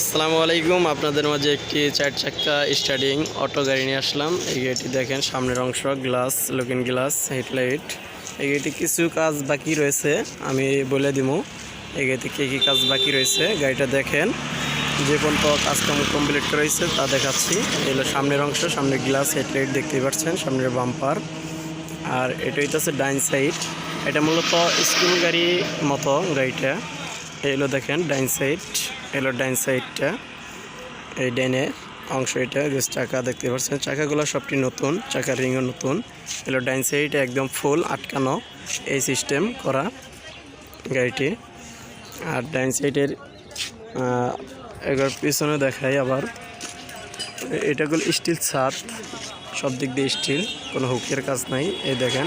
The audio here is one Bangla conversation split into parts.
আসসালামু আলাইকুম। আপনাদের মাঝে একটি চার চাক্কা স্টার্টিং অটো গাড়ি নিয়ে আসলাম। এই গাড়িটি দেখেন, সামনের অংশ গ্লাস লুকিং গ্লাস হেডলাইট এই গাড়িতে কিছু কাজ বাকি রয়েছে, আমি বলে দিব এই গাড়িতে কী কী কাজ বাকি রয়েছে, গাড়িটা দেখেন। যে পর্যন্ত কাজকাম কমপ্লিট রয়েছে তা দেখাচ্ছি। এগুলো সামনের অংশ সামনের গ্লাস হেডলাইট দেখতেই পাচ্ছেন, সামনের বাম্পার আর এটা হইতেছে ডাইন সাইড এটা মূলত স্কুল গাড়ি মতো গাড়িটা। এলো দেখেন ডাইন সাইড এলো ডাইন সাইডটা। এই ডাইনের অংশ এটা যে চাকা দেখতে পাচ্ছেন, চাকাগুলো সবটি নতুন, চাকার রিংও নতুন। এলো ডাইন সাইড, একদম ফুল আটকানো এই সিস্টেম করা গাড়িটি। আর ডাইন সাইডের এবার পিছনে দেখাই আবার এটাগুলো স্টিল ছাদ। সব দিক দিয়ে স্টিল, কোনো হুকের কাজ নাই। এই দেখেন,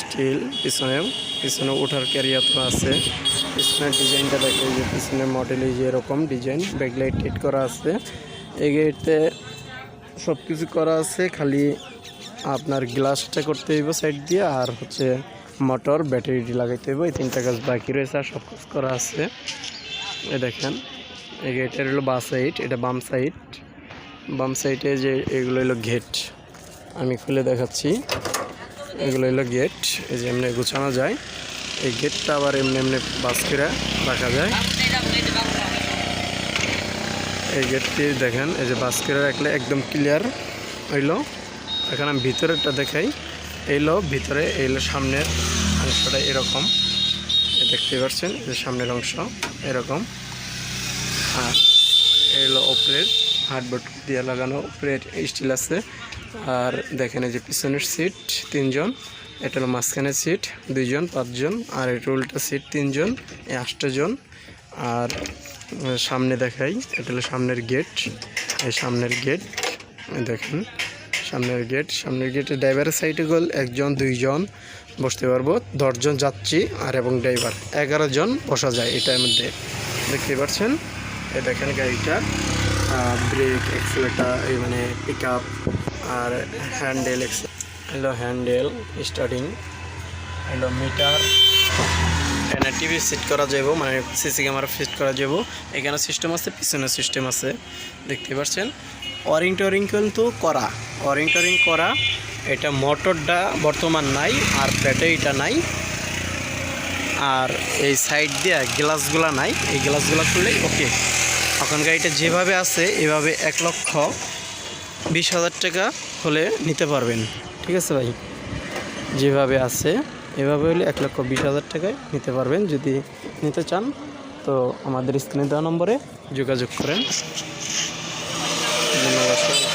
স্টিল পিছনেও পিছনে ওঠার ক্যারিয়ার তো আছে। পিছনের ডিজাইনটা দেখে যে পিছনের মডেলে যে এরকম ডিজাইন ব্যাকলাইট টিট করা আছে। এই গেটে সব কিছু করা আছে, খালি আপনার গ্লাসটা করতে হইব সাইড দিয়ে, আর হচ্ছে মোটর ব্যাটারিটি লাগাইতে হইব। এই তিনটা কাজ বাকি রয়েছে, আর সব কাজ করা আছে। এ দেখেন, এই গেটের হলো বা সাইড এটা বাম সাইড বাম সাইডে যে এগুলো হলো গেট আমি খুলে দেখাচ্ছি। এগুলো হলো গেট। এই যে এমনি গুছানো যায়। এই গেটটা আবার এমনি এমনি বাস্কিরা রাখা যায়। এই গেটটি দেখেন, এই যে বাস্কিরা রাখলে একদম ক্লিয়ার হইল। এখন আমি ভিতরেরটা দেখাই। এইলো ভিতরে এইলো সামনের অংশটা এরকম। দেখতে পাচ্ছেন যে সামনের অংশ এরকম। আর এলো ওপরের হার্ডবোর্ড দিয়ে লাগানো উপরের স্টিল আছে। আর দেখেন এই যে পিছনের সিট তিনজন। এটা হলো মাঝখানের সিট দুইজন, পাঁচজন। আর এটা উল্টা সিট তিনজন, এই আটটা জন আর সামনে দেখাই, এটা হলো সামনের গেট এই সামনের গেট দেখেন, সামনের গেট সামনের গেটে ড্রাইভারের সাইডে গেল একজন, দুইজন বসতে পারব। দশজন যাচ্ছি আর এবং ড্রাইভার এগারো জন বসা যায় এটার মধ্যে দেখতে পাচ্ছেন? এই দেখেন গাড়িটা। ব্রেক এক্সেলেটার মানে পিক আপ আর handle hello handle starting hello meter এখানে টিভি সেট করা যাব মানে সিসি ক্যামেরা ফিট করা যাব এখানে সিস্টেম আছে, পিছনে সিস্টেম আছে, দেখতে পাচ্ছেন? ওয়ারিং টোয়ারিং কিন্তু করা। ওয়ারিং টোয়ারিং করা, এটা মোটরটা বর্তমান নাই, আর ব্যাটারিটা নাই। আর এই সাইড দিয়ে গ্লাসগুলা নাই, এই গ্লাসগুলো খুললেই ওকে এখন গাড়িটা যেভাবে আছে, এভাবে এক লক্ষ বিশ হাজার টাকা হলে নিতে পারবেন। ঠিক আছে ভাই? যেভাবে আছে, এভাবে হলে এক লক্ষ বিশ হাজার টাকায় নিতে পারবেন। যদি নিতে চান, তো আমাদের স্ক্রিনে দেওয়া নম্বরে যোগাযোগ করেন। ধন্যবাদ